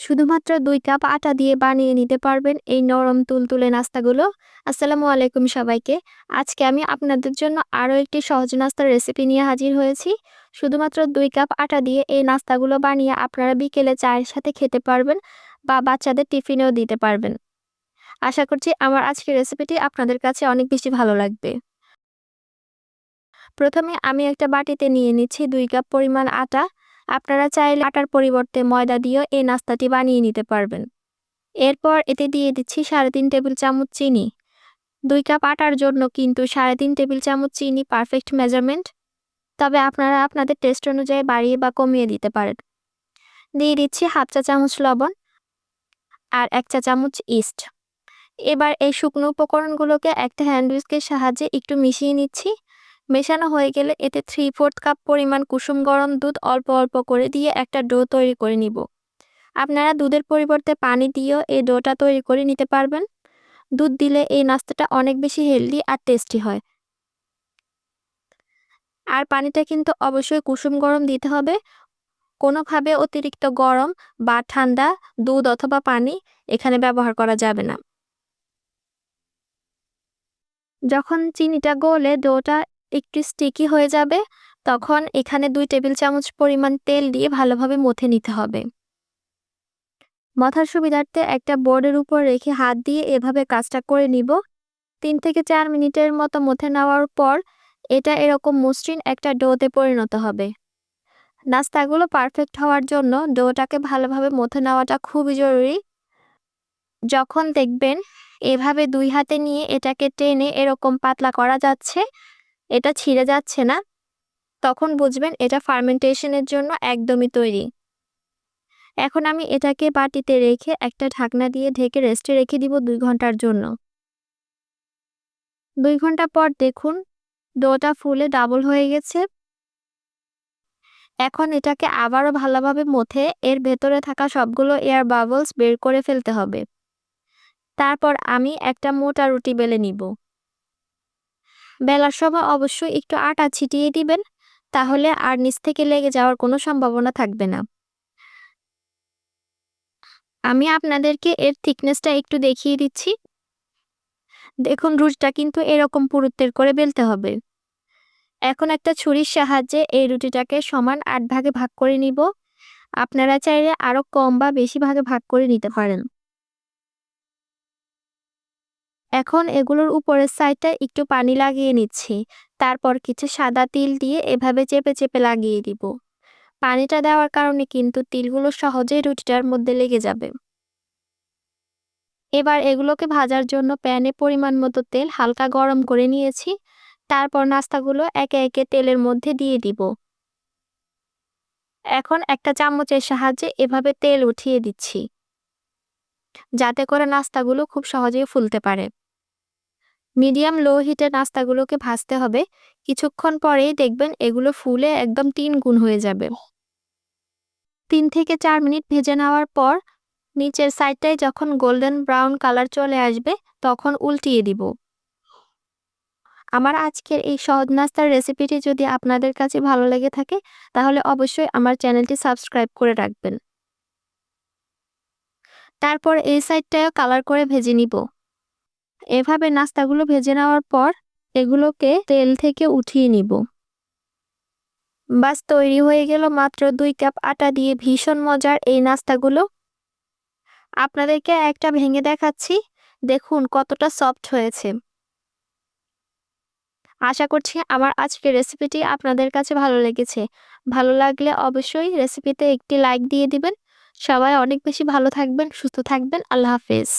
শুধুমাত্র দুই কাপ আটা দিয়ে বানিয়ে নিতে পারবেন এই নরম তুলতুলে নাস্তাগুলো। আসসালামু আলাইকুম সবাইকে। আজকে আমি আপনাদের জন্য আরও একটি সহজ নাস্তার রেসিপি নিয়ে হাজির হয়েছি। শুধুমাত্র দুই কাপ আটা দিয়ে এই নাস্তাগুলো বানিয়ে আপনারা বিকেলে চায়ের সাথে খেতে পারবেন বা বাচ্চাদের টিফিনেও দিতে পারবেন। আশা করছি আমার আজকের রেসিপিটি আপনাদের কাছে অনেক বেশি ভালো লাগবে। প্রথমে আমি একটা বাটিতে নিয়ে নিচ্ছি দুই কাপ পরিমাণ আটা। আপনারা চাইলে আটার পরিবর্তে ময়দা দিয়েও এই নাস্তাটি বানিয়ে নিতে পারবেন। এরপর এতে দিয়ে দিচ্ছি সাড়ে তিন টেবিল চামচ চিনি। দুই কাপ আটার জন্য কিন্তু সাড়ে তিন টেবিল চামচ চিনি পারফেক্ট মেজারমেন্ট। তবে আপনারা আপনাদের টেস্ট অনুযায়ী বাড়িয়ে বা কমিয়ে দিতে পারেন। দিয়ে দিচ্ছি হাফ চা চামচ লবণ আর এক চা চামচ ইস্ট। এবার এই শুকনো উপকরণগুলোকে একটা হ্যান্ড উইস্কের সাহায্যে একটু মিশিয়ে নিচ্ছি। মেশানো হয়ে গেলে এতে থ্রি ফোর্থ কাপ পরিমাণ কুসুম গরম দুধ অল্প অল্প করে দিয়ে একটা ডো তৈরি করে নিব। আপনারা দুধের পরিবর্তে পানি দিয়েও এই ডোটা তৈরি করে নিতে পারবেন। দুধ দিলে এই নাস্তাটা অনেক বেশি হেলদি আর টেস্টি হয়। আর পানিটা কিন্তু অবশ্যই কুসুম গরম দিতে হবে। কোনোভাবে অতিরিক্ত গরম বা ঠান্ডা দুধ অথবা পানি এখানে ব্যবহার করা যাবে না। যখন চিনিটা গলে ডোটা একটু স্টিকি হয়ে যাবে, তখন এখানে দুই টেবিল চামচ পরিমাণ তেল দিয়ে ভালোভাবে মথে নিতে হবে। মাথার সুবিধার্থে একটা বোর্ডের উপর রেখে হাত দিয়ে এভাবে কাজটা করে নিব। তিন থেকে চার মিনিটের মতো মথে নেওয়ার পর এটা এরকম মসৃণ একটা ডোতে পরিণত হবে। নাস্তাগুলো পারফেক্ট হওয়ার জন্য ডোটাকে ভালোভাবে মথে নেওয়াটা খুবই জরুরি। যখন দেখবেন এভাবে দুই হাতে নিয়ে এটাকে টেনে এরকম পাতলা করা যাচ্ছে এটা ছিঁড়ে যাচ্ছে না। তখন বুঝবেন এটা ফার্মেন্টেশনের জন্য একদমই তৈরি। এখন আমি এটাকে বাটিতে রেখে একটা ঢাকনা দিয়ে ঢেকে রেস্টে রেখে দিব দুই ঘণ্টার জন্য। দুই ঘণ্টা পর দেখুন, ডোটা ফুলে ডাবল হয়ে গেছে। এখন এটাকে আবারও ভালোভাবে মথে এর ভেতরে থাকা সবগুলো এয়ার বাবলস বের করে ফেলতে হবে। তারপর আমি একটা মোটা রুটি বেলে নিব। বেলার সময় অবশ্যই একটু আটা ছিটিয়ে দিবেন, তাহলে আর নিচ থেকে লেগে যাওয়ার কোনো সম্ভাবনা থাকবে না। আমি আপনাদেরকে এর থিকনেসটা একটু দেখিয়ে দিচ্ছি। দেখুন, রুটিটা কিন্তু এরকম পুরুত্বের করে বেলতে হবে। এখন একটা ছুরির সাহায্যে এই রুটিটাকে সমান আট ভাগে ভাগ করে নিব। আপনারা চাইলে আরও কম বা বেশি ভাগে ভাগ করে নিতে পারেন। এখন এগুলোর উপরের সাইডটা একটু পানি লাগিয়ে নিচ্ছি। তারপর কিছু সাদা তিল দিয়ে এভাবে চেপে চেপে লাগিয়ে দিব। পানিটা দেওয়ার কারণে কিন্তু তিলগুলো সহজেই রুটিটার মধ্যে লেগে যাবে। এবার এগুলোকে ভাজার জন্য প্যানে পরিমাণ মতো তেল হালকা গরম করে নিয়েছি। তারপর নাস্তাগুলো একে একে তেলের মধ্যে দিয়ে দিব। এখন একটা চামচের সাহায্যে এভাবে তেল উঠিয়ে দিচ্ছি। যাতে করে নাস্তাগুলো খুব সহজেই ফুলতে পারে। মিডিয়াম, লো হিটে নাস্তাগুলোকে ভাজতে হবে। কিছুক্ষণ পরেই দেখবেন এগুলো ফুলে একদম তিন গুণ হয়ে যাবে। তিন থেকে চার মিনিট ভেজে নেওয়ার পর নিচের সাইডটায় যখন গোল্ডেন ব্রাউন কালার চলে আসবে তখন উল্টিয়ে দিব। আমার আজকের এই সহজ নাস্তার রেসিপিটি যদি আপনাদের কাছে ভালো লেগে থাকে তাহলে অবশ্যই আমার চ্যানেলটি সাবস্ক্রাইব করে রাখবেন। তারপর এই সাইডটাও কালার করে ভেজে নিব। এভাবে নাস্তাগুলো ভেজে নেওয়ার পর এগুলোকে তেল থেকে উঠিয়ে নিব। বাস তৈরি হয়ে গেল মাত্র দুই কাপ আটা দিয়ে ভীষণ মজার এই নাস্তাগুলো। আপনাদেরকে একটা ভেঙে দেখাচ্ছি, দেখুন কতটা সফট হয়েছে। আশা করছি আমার আজকের রেসিপিটি আপনাদের কাছে ভালো লেগেছে। ভালো লাগলে অবশ্যই রেসিপিতে একটি লাইক দিয়ে দিবেন। সবাই অনেক বেশি ভালো থাকবেন, সুস্থ থাকবেন। আল্লাহ হাফেজ।